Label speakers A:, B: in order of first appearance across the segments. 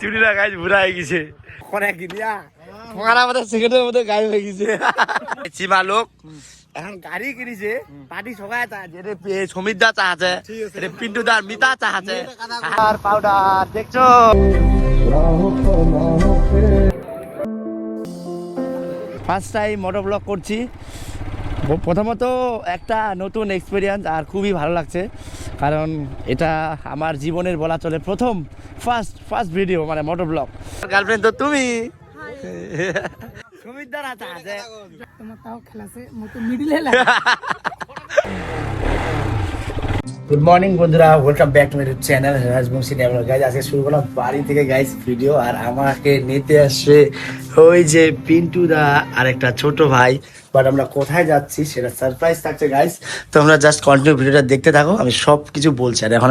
A: চুড়িটা গাছ বুড়া হয়ে গেছে। এখন গাড়ি কিনেছে সমীর দা এটা পিন্টু দার মিতা আর পাউডার দেখছ? ফার্স্ট টাইম মোটর ব্লগ করছি। প্রথমত একটা নতুন এক্সপিরিয়েন্স আর খুবই ভালো লাগছে। কারণ এটা আমার জীবনের বলা চলে প্রথম ফার্স্ট ফার্স্ট ভিডিও মানে মোটর ব্লগ গার্লফ্রেন্ড তো তুমি। সুমিত আছে
B: তোমার তাও খেলাছে মতো মিডিলে লাগে।
A: গুড মর্নিং বন্ধুরা। Welcome back to my channel Rajbanshi develop guys আজকে শুরু করলাম বাড়ি থেকে গাইজ ভিডিও আর আমাকে নিতে আসছে ওই যে পিন্টু দা আর একটা ছোট ভাই। বাট আমরা কোথায় যাচ্ছি সেটা সারপ্রাইজ থাকছে গাইজ তোমরা জাস্ট কন্টিনিউ ভিডিওটা দেখতে থাকো, আমি সব কিছু বলছি। আর এখন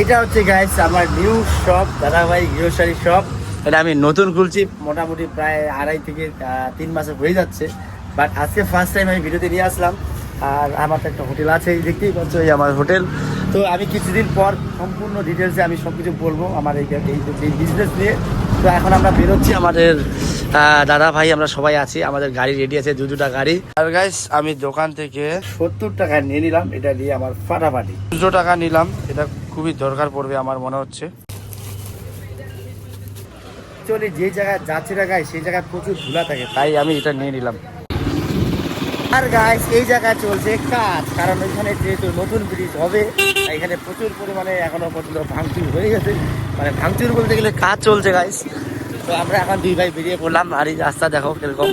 A: এটা হচ্ছে গাইজ আমার new shop Dadabhai grocery shop এটা আমি নতুন খুলছি, মোটামুটি প্রায় আড়াই থেকে তিন মাসে হয়ে যাচ্ছে। বাট আজকে ফার্স্ট টাইম আমি ভিডিওতে নিয়ে আসলাম। আর আমার তো একটা হোটেল আছে এই দেখতেই পাচ্ছ এই আমার হোটেল। তো আমি কিছুদিন পর সম্পূর্ণ ডিটেলসে আমি সব কিছু বলব আমার এই এই বিজনেস নিয়ে। তো এখন আমরা বেরোচ্ছি আমাদের দাদা ভাই আমরা সবাই আছি আমাদের গাড়ি রেডি আছে দু দুটা গাড়ি। আর গাইস আমি দোকান থেকে সত্তর টাকা নিয়ে নিলাম এটা নিয়ে আমার ফাটাফাটি। দুশো টাকা নিলাম এটা খুবই দরকার পড়বে আমার মনে হচ্ছে। চলে যে জায়গায় যাচ্ছে জায়গায় সেই জায়গায় প্রচুর ধুলা থাকে তাই আমি এটা নিয়ে নিলাম। আর গাইস এই জায়গায় চলছে কাজ, কারণ ওইখানে যেহেতু নতুন ব্রিজ হবে এখানে প্রচুর পরিমাণে এখনও পর্যন্ত ভাঙচুর হয়ে গেছে। মানে ভাঙচুর বলতে গেলে কাজ চলছে গাইস তো আমরা এখন দুই ভাই বেরিয়ে পড়লাম, আর এই রাস্তা দেখো কীরকম।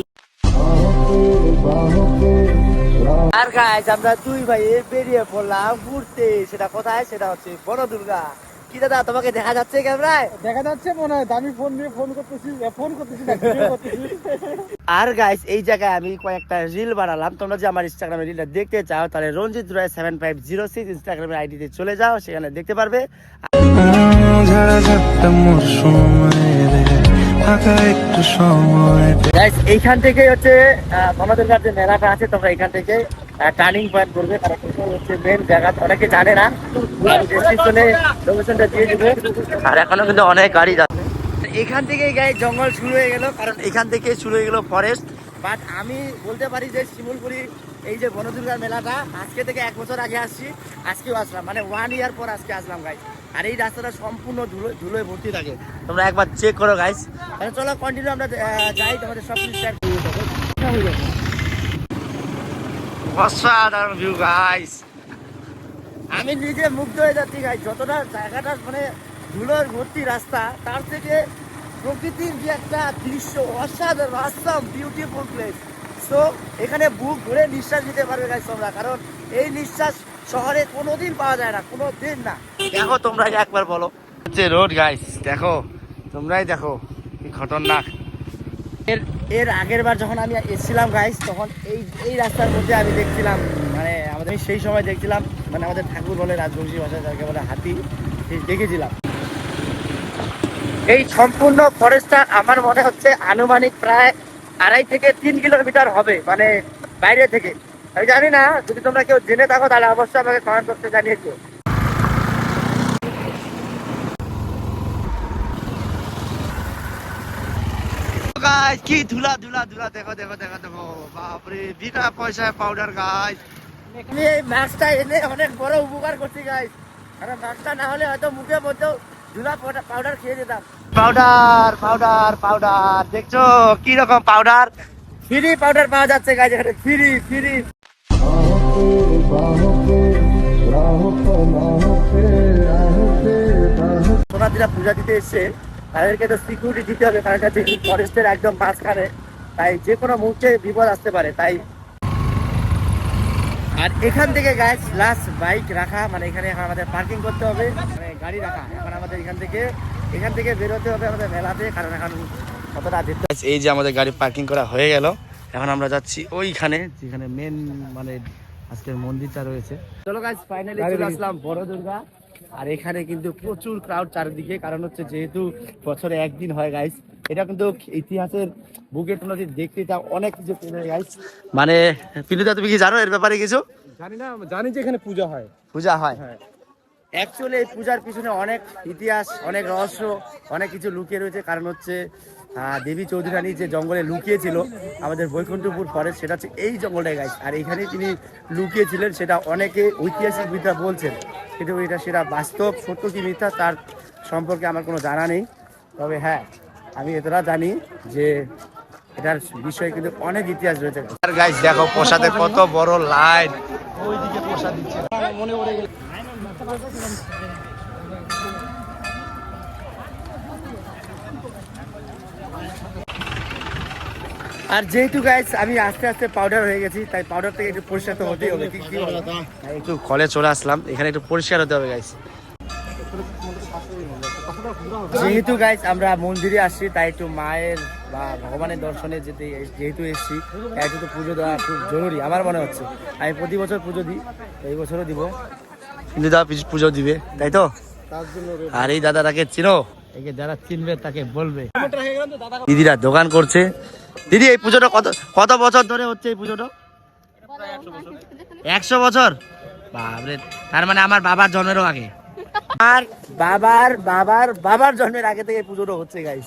A: আর গাইস আমরা দুই ভাই বেরিয়ে পড়লাম ঘুরতে। সেটা কোথায়? সেটা হচ্ছে বড় দুর্গা কি দাদা তোমাকে দেখা যাচ্ছে ক্যামেরায়
B: দেখা যাচ্ছে মনে হয় আমি ফোন দিয়ে ফোন করতেছি ফোন করতেছি না ভিডিও করতেছি।
A: আর গাইস এই জায়গায় আমি কয়েকটা রিল বানালাম তোমরা যে আমার ইনস্টাগ্রামে রিলটা দেখতে চাও তাহলে Ranjit Roy seven five zero six ইনস্টাগ্রামের আইডিতে চলে যাও সেখানে দেখতে পারবে। এইখান থেকে হচ্ছে আহ, আমাদের কাছে মেলাটা আছে তোমরা এখান থেকে টার্নিং পয়েন্ট করবে। তারা কিন্তু হচ্ছে মেন জায়গা। অনেকে জানে না ডেসক্রিপশনে লোকেশনটা দিয়ে দেবে। আর এখনও কিন্তু অনেক গাড়ি যাচ্ছে। এখান থেকে গায়ে জঙ্গল শুরু হয়ে গেল, কারণ এখান থেকে শুরু হয়ে গেল ফরেস্ট বাট আমি বলতে পারি যে শিমুলপুরি, এই যে বনদুর্গার মেলাটা, আজকে থেকে এক বছর আগে আসছি, আজকেও আসলাম। মানে ওয়ান ইয়ার পর আজকে আসলাম গাইস আর এই রাস্তাটা সম্পূর্ণ ধুলো ধুলোয় ভর্তি থাকে। তোমরা একবার চেক করো তাহলে চলো কন্টিনিউ আমরা যাই, তোমাদের সব কিছু শেয়ার অসাধারণ ভিউ গাইস আমি নিজে মুগ্ধ হয়ে যাচ্ছি গাইস যতটা জায়গাটা মানে ধুলোর ভর্তি রাস্তা তার থেকে প্রকৃতির যে একটা দৃশ্য অসাধারণ অসাম বিউটিফুল প্লেস সো এখানে বুক ভরে নিঃশ্বাস নিতে পারবে গাইস তোমরা। কারণ এই নিঃশ্বাস শহরে কোনোদিন পাওয়া যায় না কোনো দিন না। দেখো তোমরা একবার বলো হচ্ছে রোড গাইস দেখো তোমরাই দেখো কি খতরনাক এর এর আগের বার যখন আমি এসেছিলাম গাইস তখন এই এই রাস্তার মধ্যে আমি দেখছিলাম মানে আমাদের আমি সেই সময় দেখছিলাম মানে আমাদের ঠাকুর বলে, রাজবংশী ভাষা যাকে বলে হাতি দেখেছিলাম। এই সম্পূর্ণ ফরেস্টটা আমার মনে হচ্ছে আনুমানিক প্রায় আড়াই থেকে তিন কিলোমিটার হবে মানে বাইরে থেকে। আমি জানি না, যদি তোমরা কেউ জেনে থাকো, তাহলে অবশ্যই আমাকে কমেন্ট করতে জানিয়েছো গাইস কি ধুলা ধুলা ধুলা দেখো দেখো দেখো দেখো বাপরে বিনা পয়সায় পাউডার গাইস আমি এই মাছটা এনে অনেক বড় উপকার করছি গাইস কারণ মাছটা না হলে হয়তো মুখে মধ্যেও ধুলা পাউডার খেয়ে যেতাম। পাউডার পাউডার পাউডার দেখছ কি রকম পাউডার ফ্রি পাউডার পাওয়া যাচ্ছে গাইস এখানে। ফ্রি ফ্রি সোনাদিরা পূজা দিতে এসছে। তাদেরকে তো সিকিউরিটি দিতে হবে কারণ এটা ফরেস্টের একদম মাঝখানে। তাই যে কোনো মুহূর্তে বিপদ আসতে পারে তাই। আর এখান থেকে গাইস লাস্ট বাইক রাখা মানে এখানে এখন আমাদের পার্কিং করতে হবে মানে গাড়ি রাখা। এখন আমাদের এখান থেকে এখান থেকে বেরোতে হবে আমাদের মেলাতে কারণ এখন কতটা যেতে এই যে আমাদের গাড়ি পার্কিং করা হয়ে গেল এখন আমরা যাচ্ছি ওইখানে যেখানে মেন মানে আজকের মন্দিরটা রয়েছে। চলো গাইস ফাইনালি চলে আসলাম বড় দুর্গা আর এখানে কিন্তু প্রচুর ক্রাউড চারিদিকে কারণ হচ্ছে যেহেতু বছরে একদিন হয় গাইস এটা কিন্তু ইতিহাসের বুকে তোমরা যদি দেখতে চাও অনেক কিছু গাইস মানে পিলুদা তুমি কি জানো এর ব্যাপারে কিছু?
B: জানি না জানি যে এখানে পূজা হয়।
A: পূজা হয়।
B: হ্যাঁ।
A: অ্যাকচুয়ালি এই পূজার পিছনে অনেক ইতিহাস অনেক রহস্য অনেক কিছু লুকিয়ে রয়েছে। কারণ হচ্ছে দেবী চৌধুরানী যে জঙ্গলে লুকিয়েছিল আমাদের বৈকুণ্ঠপুর ফরেস্ট সেটা হচ্ছে এই জঙ্গলটায় গাছ আর এখানে তিনি লুকিয়েছিলেন সেটা অনেকে ঐতিহাসিকবিদরা বলছেন। কিন্তু এটা সেটা বাস্তব সত্য কি মিথ্যা তার সম্পর্কে আমার কোনো জানা নেই। তবে হ্যাঁ আমি এতটা জানি যে এটার বিষয়ে কিন্তু অনেক ইতিহাস রয়েছে। আর গাইস দেখো প্রসাদে কত বড় লাইন ওইদিকে প্রসাদ দিচ্ছে। মনে পড়ে গেল। আর যেহেতু গাইস আমি আস্তে আস্তে পাউডার হয়ে গেছি তাই পাউডার থেকে একটু পরিষ্কার তো হতেই হবে। কি একটু কলে চলে আসলাম এখানে একটু পরিষ্কার হতে হবে গাইস যেহেতু গাইস আমরা মন্দিরে আসছি তাই একটু মায়ের বা ভগবানের দর্শনে যেতে যেহেতু এসেছি তাই একটু তো পুজো দেওয়া খুব জরুরি আমার মনে হচ্ছে। আমি প্রতি বছর পুজো দিই এই বছরও দিব। কিন্তু দাদা পুজো দিবে তাই তো? আর এই দাদাটাকে চিনো? একে যারা চিনবে তাকে বলবে। দিদিরা দোকান করছে। দিদি এই পুজোটা কত কত বছর ধরে হচ্ছে এই পুজোটা? একশো বছর? বাবরে তার মানে আমার বাবার জন্মেরও আগে। আর বাবার বাবার বাবার জন্মের আগে থেকে পুজোটা হচ্ছে গাইস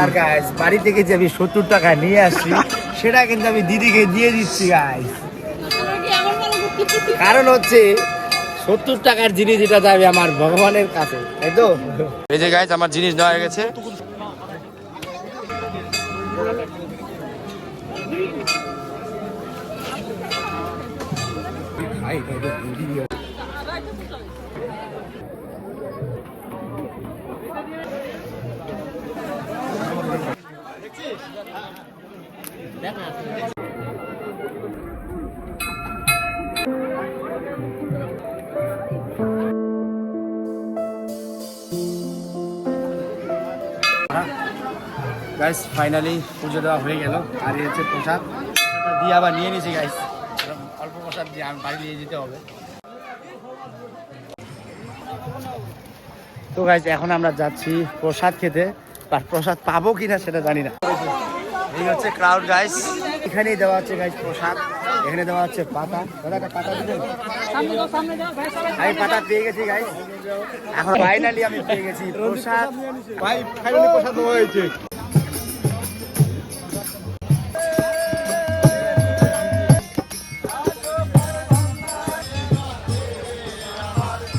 A: আর গাইস বাড়ি থেকে যে আমি সত্তর টাকা নিয়ে আসছি সেটা কিন্তু আমি দিদিকে দিয়ে দিচ্ছি গাইস কারণ হচ্ছে সত্তর টাকার জিনিস এটা যাবে আমার ভগবানের কাছে, তাই তো? এই যে গাইস আমার জিনিস নেওয়া হয়ে গেছে। গাইস ফাইনালি পুজো দেওয়া হয়ে গেল। আর এই হচ্ছে প্রসাদ। দিয়ে আবার নিয়ে নিয়েছি গাইস অল্প প্রসাদ দিয়ে আমি বাড়ি নিয়ে যেতে হবে। তো গাইস এখন আমরা যাচ্ছি প্রসাদ খেতে। আর প্রসাদ পাবো কিনা সেটা জানি না। এই হচ্ছে ক্রাউড গাইস এখানেই দেওয়া হচ্ছে গাইস প্রসাদ। এখানে দেওয়া হচ্ছে পাতা। দাদা একটা পাতা দিবেন? আমি পাতা পেয়ে গেছি গাইস এখন ফাইনালি আমি পেয়ে গেছি প্রসাদ।
B: ভাই ফাইনালি প্রসাদ হয়েছে।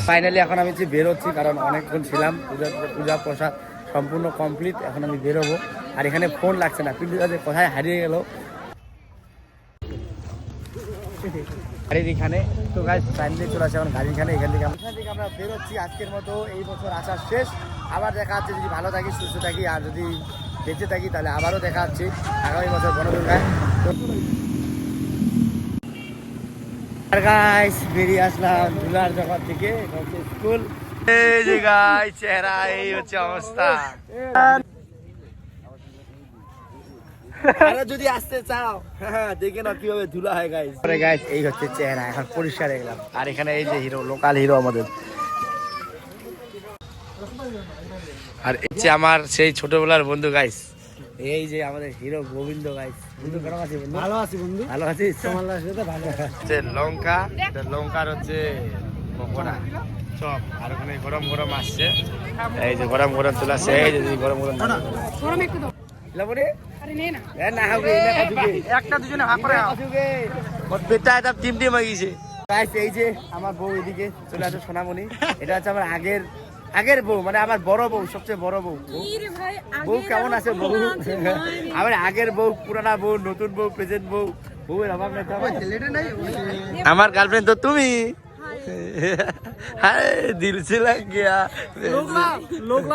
A: ফাইনালি এখন আমি যে বেরোচ্ছি, কারণ অনেকক্ষণ ছিলাম, পূজা পূজা প্রসাদ সম্পূর্ণ কমপ্লিট এখন আমি বেরোবো। আর এখানে ফোন লাগছে না। কিন্তু তাদের কোথায় হারিয়ে গেল? গাড়ির এখানে, তো গাড়ি ফাইনালি চলে আসে এখন গাড়ির এখানে থেকে এখান থেকে আমরা বেরোচ্ছি আজকের মতো, এই বছর আসার শেষ। আবার দেখা যাচ্ছে যদি ভালো থাকি, সুস্থ থাকি, আর যদি বেঁচে থাকি, তাহলে আবারও দেখা যাচ্ছে আগামী বছর বনদুর্গায়। আর গাইস বেরিয়ে আসলাম ধুলার জগৎ থেকে স্কুল এই যে গাই চেহারা এই হচ্ছে অবস্থা। যদি আসতে চাও হ্যাঁ দেখে না কীভাবে ধুলা হয় গাইস পরে গাইস এই হচ্ছে চেহারা এখন পরিষ্কার হয়ে গেলাম। আর এখানে এই যে হিরো লোকাল হিরো আমাদের। আর এই যে আমার সেই ছোটবেলার বন্ধু গাইস এই যে আমাদের হিরো গোবিন্দ গাইস বন্ধু কেমন আছিস বন্ধু?
B: ভালো আছি বন্ধু।
A: ভালো আছিস?
B: তোমার ভালো
A: হচ্ছে লঙ্কা এটা লঙ্কার হচ্ছে পকোড়া। চপ আর ওখানে গরম গরম আসছে। এই যে গরম গরম চলে আসছে এই যে গরম গরম লাবরে এ না হবে না খাজুকে
B: একটা দুজনে ভাগ করে
A: খাজুকে মোর পেটটা একদম টিম টিম হয়ে গেছে। গাইস এই যে আমার বউ এদিকে চলে আসে সোনামণি। এটা হচ্ছে আমার আগের আগের বউ মানে আমার বড় বউ সবচেয়ে বড় বউ। বউ কেমন আছে বউ? আমার আগের বউ পুরানা বউ নতুন বউ প্রেজেন্ট বউ বউয়ের অভাব নাই আমার। গার্লফ্রেন্ড তো তুমি। হায়।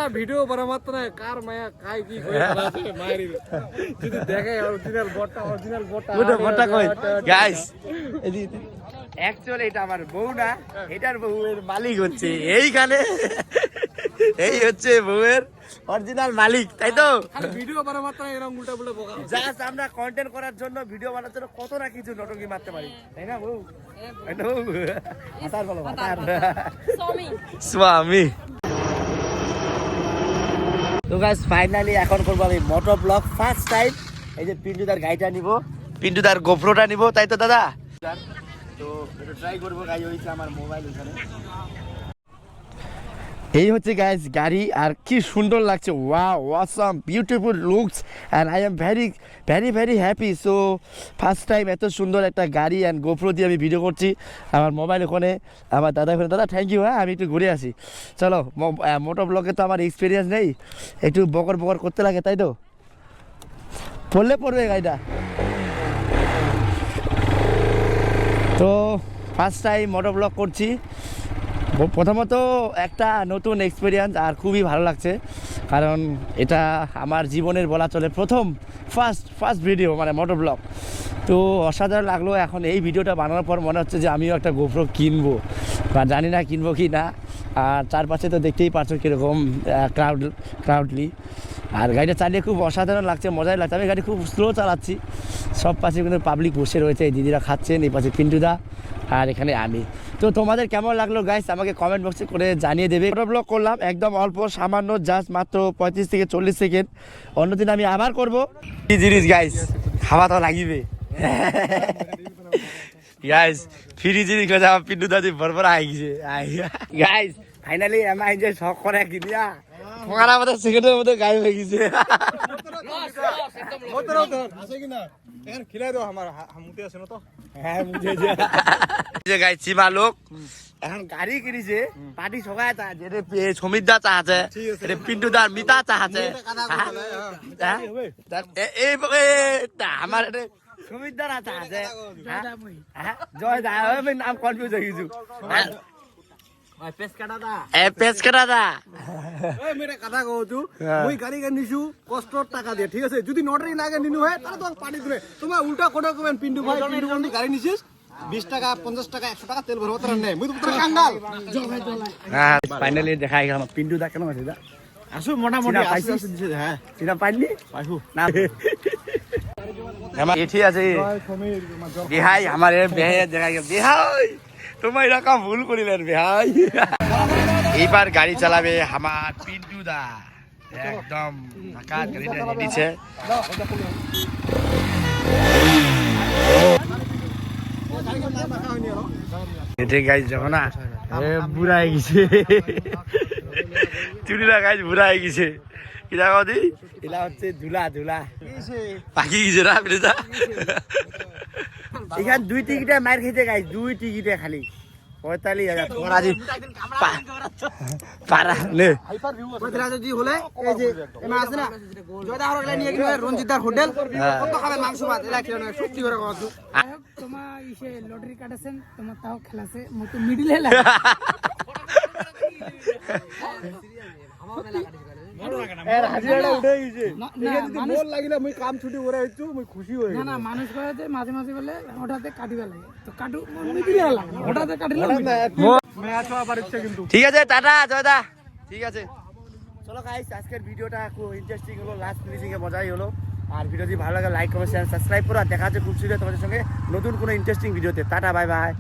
B: ভিডিও বানা মাত্র না কার মায়া কাই কি কই আছে যদি দেখে অরিজিনাল বটটা অরিজিনাল
A: ওটা ফটা কই? গাইস অ্যাকচুয়ালি এটা আমার বউ না। এটার বউয়ের মালিক হচ্ছে। এইখানে এই হচ্ছে বউয়ের অরিজিনাল মালিক তাই তো?
B: ভিডিও বানা মাত্র এরকম উল্টা পুল্টা বকা।
A: জাস্ট আমরা কন্টেন্ট করার জন্য ভিডিও বানার জন্য কত না কিছু নটঙ্গি মারতে পারি। তাই না বউ? বলো স্বামী। তো ফাইনালি এখন করব আমি মোটর ব্লগ ফার্স্ট টাইম এই যে পিন্টুদার গাড়িটা নিব। পিন্টুদার গোপ্রোটা নিব তাই তো দাদা? এই হচ্ছে গাইজ গাড়ি, আর কি সুন্দর লাগছে। ওয়া awesome beautiful looks and I am very very very happy so first time এত সুন্দর একটা গাড়ি অ্যান্ড গোপ্রো দিয়ে আমি ভিডিও করছি আমার মোবাইল ওখানে আমার দাদা ওখানে দাদা থ্যাংক ইউ হ্যাঁ আমি একটু ঘুরে আসি। চলো মোটো ব্লগে তো আমার এক্সপিরিয়েন্স নেই। একটু বকর বকর করতে লাগে, তাই তো? পড়লে পড়বে গাড়িটা। তো ফার্স্ট টাইম মোটো ব্লগ করছি। প্রথমত একটা নতুন এক্সপিরিয়েন্স আর খুবই ভালো লাগছে। কারণ এটা আমার জীবনের বলা চলে প্রথম ফার্স্ট ফার্স্ট ভিডিও মানে মোটর ব্লগ তো অসাধারণ লাগল এখন এই ভিডিওটা বানানোর পর মনে হচ্ছে যে আমিও একটা গোপ্রো কিনবো। বা জানি না কিনবো কি না। আর চারপাশে তো দেখতেই পাচ্ছ কীরকম ক্রাউড ক্রাউডলি আর গাড়িটা চালিয়ে খুব অসাধারণ লাগছে, মজাই লাগছে। আমি গাড়ি খুব স্লো চালাচ্ছি। সব পাশে কিন্তু পাবলিক বসে রয়েছে, এই দিদিরা খাচ্ছেন, এই পাশে পিন্টুদা আর এখানে আমি। তো তোমাদের কেমন লাগল গাইস আমাকে কমেন্ট বক্সে করে জানিয়ে দেবে। ছোটো ব্লগ করলাম, একদম অল্প, সামান্য জাস্ট মাত্র পঁয়ত্রিশ থেকে চল্লিশ সেকেন্ড অন্যদিন আমি আবার করব। কি জিনিস গাইস খাওয়া তো লাগিবে। গাইস ফ্রি জিনিস পিন্টু দাদি বরবর আই গেছে গাইস ফাইনালি আমার যে শখ করে কিনিয়া তোমার আমাদের সেকেন্ডের মধ্যে গায়ে হয়ে গেছে হ্যাঁ এখন গাড়ি কিনিছে পার্টি সবাই সমীর দা চাহাছে পিন্টু দার মিতা চাহাছে আমার সমীর দা চাহাছে হ্যাঁ? হ্যাঁ? জয় দা নাম কনফিউজ হয়ে গেছি। পেস কাটা দা।
B: এই মেরে কথা কওছু
A: হ্যাঁ।
B: মুই গাড়ি নিছু কষ্টর টাকা দিয়ে ঠিক আছে? যদি নটারি লাগে নিনু হয় তাহলে তোমাকে পানি দিবে তোমার উল্টা কোটা কবেন পিন্টু ভাই পিন্টু বন্ধু গাড়ি নিছিস বিশ টাকা পঞ্চাশ টাকা একশো টাকা তেল ভরবো তোর নেই। মুই তো কাঙ্গাল
A: হ্যাঁ ফাইনালি দেখা গেল পিন্টু দা কেন আছে দা?
B: আসো মোটামুটি
A: পাইছিস?
B: হ্যাঁ
A: চিনা পাইনি
B: পাইছো।
A: না। আমার এটি আছে বিহাই আমার বেহাই দেখা গেল। বিহাই তোমার এরকম ভুল করিলেন বিহাই। এইবার গাড়ি চালাবে আমার পিন্টু দা একদম ফাঁকা গাড়িটা যখন না বুড়া হয়ে গেছে। চুরিরা গাইজ বুড়া হয়ে গেছে কিরা কদি এলা হচ্ছে ধুলা ধুলা। পাখি গেছে না বিরেদা দুই টিকিটে মার খেতে গাইজ দুই টিকিটে খালি। পঁয়তাল্লিশ হাজার। তোমার আজি পারা নে
B: যদি হলে এই যে আছে না জয়দা হরক নিয়ে গেলে রঞ্জিতার হোটেল কত খাবে মাংস ভাত? এলা খেলে না সত্যি করে
C: হোক, তোমার ইসে লটারি কাটেছেন তোমার তাও খেলাছে মতো মিডিলে লাগে
B: হাজিরাটা উঠে গেছে।
C: না- না,
B: মোর লাগিলে মুই কাম ছুটি করে হইছু মুই খুশি
C: না না মানুষ যে মাঝে মাঝে বলে হঠাৎ কাটিবে লাগে। তো কাটু মিডিলে লাগে হঠাৎ কাটিলে
B: ম্যাচ আবার ইচ্ছা কিন্তু।
A: ঠিক আছে টাটা জয়দা। ঠিক আছে। চলো গাইস আজকের ভিডিওটা খুব ইন্টারেস্টিং হলো লাস্ট ফিনিশিং এ মজাই হলো। আর ভিডিও যদি ভালো লাগে লাইক কমেন্ট শেয়ার সাবস্ক্রাইব করো। আর দেখা হচ্ছে খুব শীঘ্রই তোমাদের সঙ্গে নতুন কোনো ইন্টারেস্টিং ভিডিওতে। Tata bye bye